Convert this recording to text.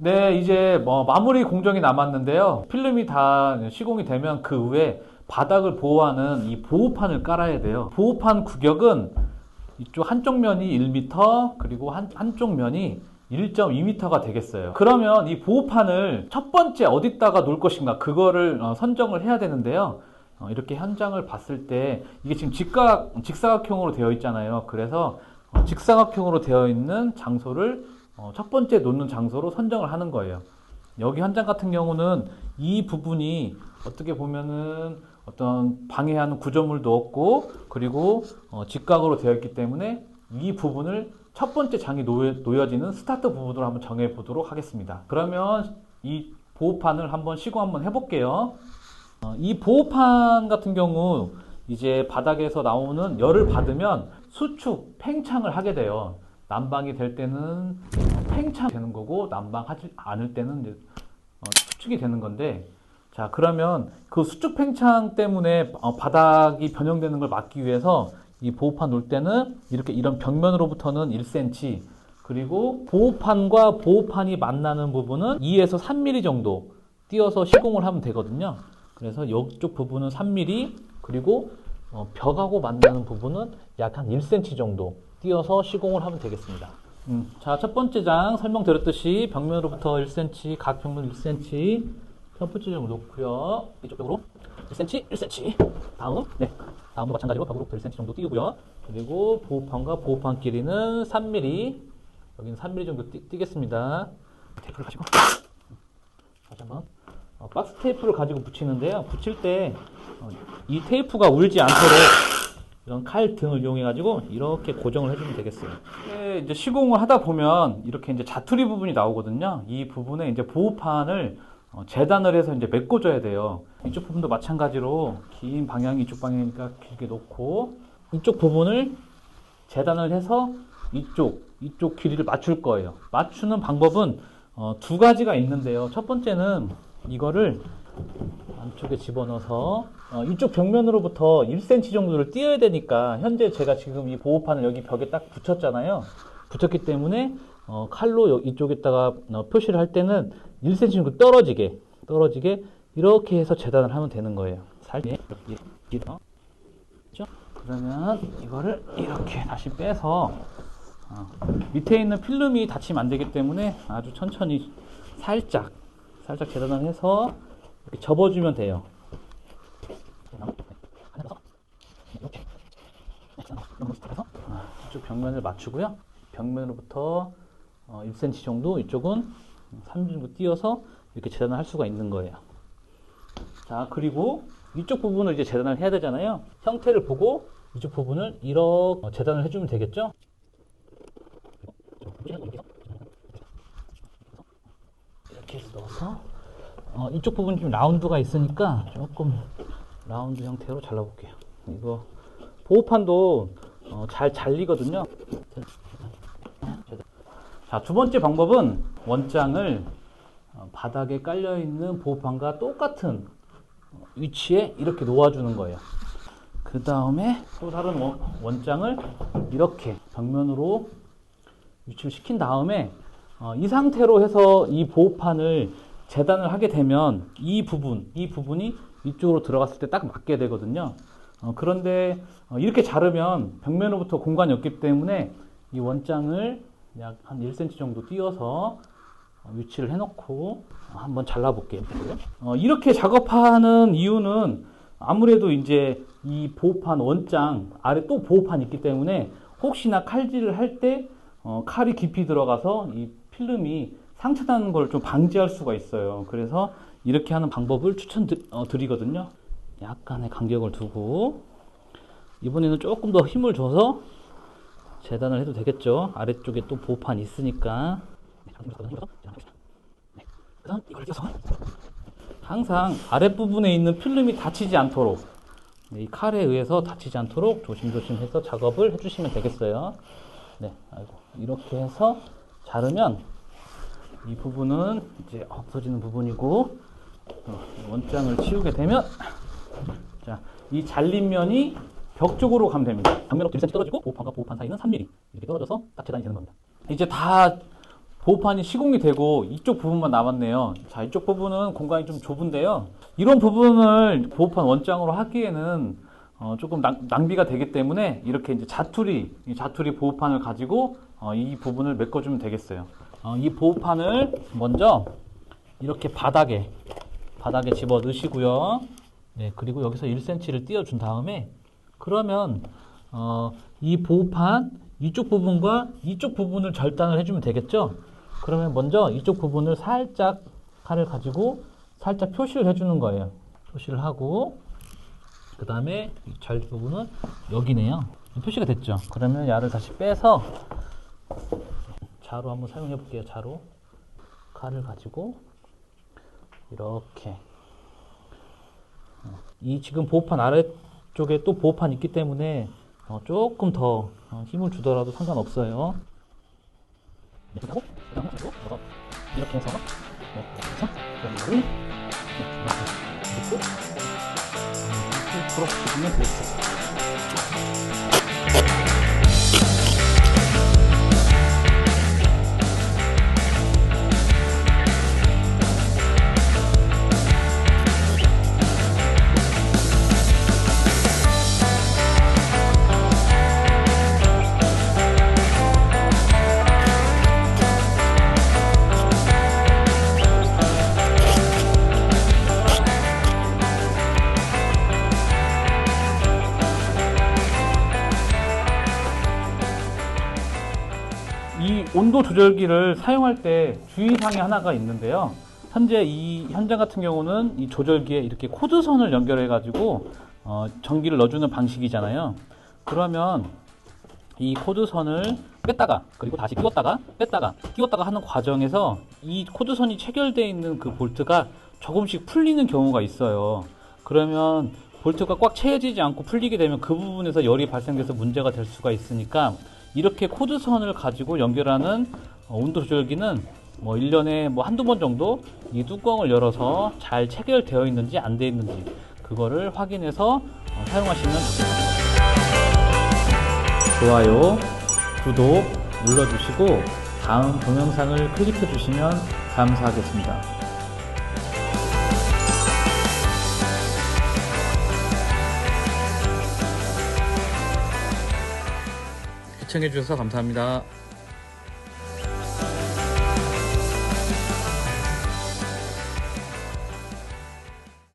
네, 이제 뭐 마무리 공정이 남았는데요. 필름이 다 시공이 되면 그 후에 바닥을 보호하는 이 보호판을 깔아야 돼요. 보호판 구격은 이쪽 한쪽 면이 1m 그리고 한, 한쪽 면이 1.2m가 되겠어요. 그러면 이 보호판을 첫 번째 어디다가 놓을 것인가 그거를 어, 선정을 해야 되는데요. 어, 이렇게 현장을 봤을 때 이게 지금 직각 직사각형으로 되어 있잖아요. 그래서 어, 직사각형으로 되어 있는 장소를 어, 첫 번째 놓는 장소로 선정을 하는 거예요. 여기 현장 같은 경우는 이 부분이 어떻게 보면은 어떤 방해하는 구조물도 없고 그리고 어, 직각으로 되어 있기 때문에 이 부분을 첫 번째 장이 놓여, 놓여지는 스타트 부분으로 한번 정해 보도록 하겠습니다. 그러면 이 보호판을 한번 시공 한번 해볼게요. 어, 이 보호판 같은 경우 이제 바닥에서 나오는 열을 받으면 수축, 팽창을 하게 돼요. 난방이 될 때는 팽창 되는 거고 난방하지 않을 때는 이제 어, 수축이 되는 건데 자 그러면 그 수축 팽창 때문에 어, 바닥이 변형되는 걸 막기 위해서 이 보호판 놓을 때는 이렇게 이런 벽면으로부터는 1cm 그리고 보호판과 보호판이 만나는 부분은 2에서 3mm 정도 띄어서 시공을 하면 되거든요. 그래서 이쪽 부분은 3mm 그리고 어, 벽하고 만나는 부분은 약 한 1cm 정도 띄어서 시공을 하면 되겠습니다. 음, 자, 첫 번째 장 설명드렸듯이 벽면으로부터 1cm, 각 벽면 1cm 첫 번째 장 놓고요. 이쪽 벽으로 1cm, 1cm. 다음, 네. 다음도 마찬가지로 벽으로부터 1cm 정도 띄우고요. 그리고 보호판과 보호판 길이는 3mm. 여기는 3mm 정도 띄, 띄겠습니다. 테이프를 가지고 다시 한 번 어, 박스 테이프를 가지고 붙이는데요. 붙일 때 이 테이프가 울지 않도록 이런 칼 등을 이용해 가지고 이렇게 고정을 해주면 되겠어요. 이게 이제 시공을 하다 보면 이렇게 이제 자투리 부분이 나오거든요. 이 부분에 이제 보호판을 어, 재단을 해서 이제 메꿔줘야 돼요. 이쪽 부분도 마찬가지로 긴 방향이 이쪽 방향이니까 길게 놓고 이쪽 부분을 재단을 해서 이쪽 이쪽 길이를 맞출 거예요. 맞추는 방법은 어, 두 가지가 있는데요. 첫 번째는 이거를 안쪽에 집어넣어서 어, 이쪽 벽면으로부터 1cm 정도를 띄어야 되니까 현재 제가 지금 이 보호판을 여기 벽에 딱 붙였잖아요. 붙였기 때문에 어, 칼로 여- 이쪽에다가 어, 표시를 할 때는 1cm 정도 떨어지게 떨어지게 이렇게 해서 재단을 하면 되는 거예요. 살짝 어? 그렇죠? 그러면 이거를 이렇게 다시 빼서 어, 밑에 있는 필름이 닫히면 안 되기 때문에 아주 천천히 살짝 살짝 재단을 해서 이렇게 접어주면 돼요. 이쪽 벽면을 맞추고요. 벽면으로부터 어, 1cm 정도 이쪽은 3mm 정도 띄어서 이렇게 재단을 할 수가 있는 거예요. 자 그리고 이쪽 부분을 이제 재단을 해야 되잖아요. 형태를 보고 이쪽 부분을 이렇게 어, 재단을 해주면 되겠죠. 이렇게 해서 넣어서 어, 이쪽 부분 좀 라운드가 있으니까 조금 라운드 형태로 잘라볼게요. 이거 보호판도 어, 잘 잘리거든요. 자, 두 번째 방법은 원장을 어, 바닥에 깔려 있는 보호판과 똑같은 어, 위치에 이렇게 놓아주는 거예요. 그 다음에 또 다른 원, 원장을 이렇게 벽면으로 위치를 시킨 다음에 어, 이 상태로 해서 이 보호판을 재단을 하게 되면 이 부분, 이 부분이 이쪽으로 들어갔을 때 딱 맞게 되거든요. 어, 그런데 어, 이렇게 자르면 벽면으로부터 공간이 없기 때문에 이 원장을 약 한 1cm 정도 띄어서 어, 위치를 해놓고 어, 한번 잘라볼게요. 어, 이렇게 작업하는 이유는 아무래도 이제 이 보호판 원장 아래 또 보호판 있기 때문에 혹시나 칼질을 할때 어, 칼이 깊이 들어가서 이 필름이 상처나는 걸 좀 방지할 수가 있어요. 그래서 이렇게 하는 방법을 추천드리거든요. 약간의 간격을 두고 이번에는 조금 더 힘을 줘서 재단을 해도 되겠죠. 아래쪽에 또 보호판 있으니까. 항상 아랫부분에 있는 필름이 다치지 않도록 네, 이 칼에 의해서 다치지 않도록 조심조심해서 작업을 해주시면 되겠어요. 네, 아이고 이렇게 해서 자르면 이 부분은 이제 없어지는 부분이고 어, 원장을 치우게 되면 자, 이 잘린 면이 벽 쪽으로 가면 됩니다. 벽면으로 1cm 떨어지고 보호판과 보호판 사이는 3mm 이렇게 떨어져서 딱 재단이 되는 겁니다. 이제 다 보호판이 시공이 되고 이쪽 부분만 남았네요. 자, 이쪽 부분은 공간이 좀 좁은데요. 이런 부분을 보호판 원장으로 하기에는 어, 조금 낭, 낭비가 되기 때문에 이렇게 이제 자투리, 이 자투리 보호판을 가지고 어, 이 부분을 메꿔주면 되겠어요. 어, 이 보호판을 먼저 이렇게 바닥에 바닥에 집어 넣으시고요. 네, 그리고 여기서 1cm를 띄워준 다음에 그러면 어, 이 보호판 이쪽 부분과 이쪽 부분을 절단을 해주면 되겠죠. 그러면 먼저 이쪽 부분을 살짝 칼을 가지고 살짝 표시를 해주는 거예요. 표시를 하고 그 다음에 잘 부분은 여기네요. 표시가 됐죠. 그러면 야를 다시 빼서 자로 한번 사용해 볼게요. 자로 칼을 가지고 이렇게 어, 이 지금 보호판 아래쪽에 또 보호판 있기 때문에 어, 조금 더 어, 힘을 주더라도 상관없어요. 가지고 이거 이렇게 해서 네, 이렇게 해서 네, 이렇게 이렇게 이렇게 풀어주시면 되겠습 온도 조절기를 사용할 때 주의사항이 하나가 있는데요. 현재 이 현장 같은 경우는 이 조절기에 이렇게 코드선을 연결해 가지고 어, 전기를 넣어주는 방식이잖아요. 그러면 이 코드선을 뺐다가 그리고 다시 끼웠다가 뺐다가 끼웠다가 하는 과정에서 이 코드선이 체결되어 있는 그 볼트가 조금씩 풀리는 경우가 있어요. 그러면 볼트가 꽉 채워지지 않고 풀리게 되면 그 부분에서 열이 발생돼서 문제가 될 수가 있으니까 이렇게 코드선을 가지고 연결하는 어, 온도 조절기는 뭐 1년에 뭐 한두 번 정도 이 뚜껑을 열어서 잘 체결되어 있는지 안 되어 있는지 그거를 확인해서 어, 사용하시면 좋겠습니다. 좋아요, 구독 눌러주시고 다음 동영상을 클릭해 주시면 감사하겠습니다. 시청해 주셔서 감사합니다.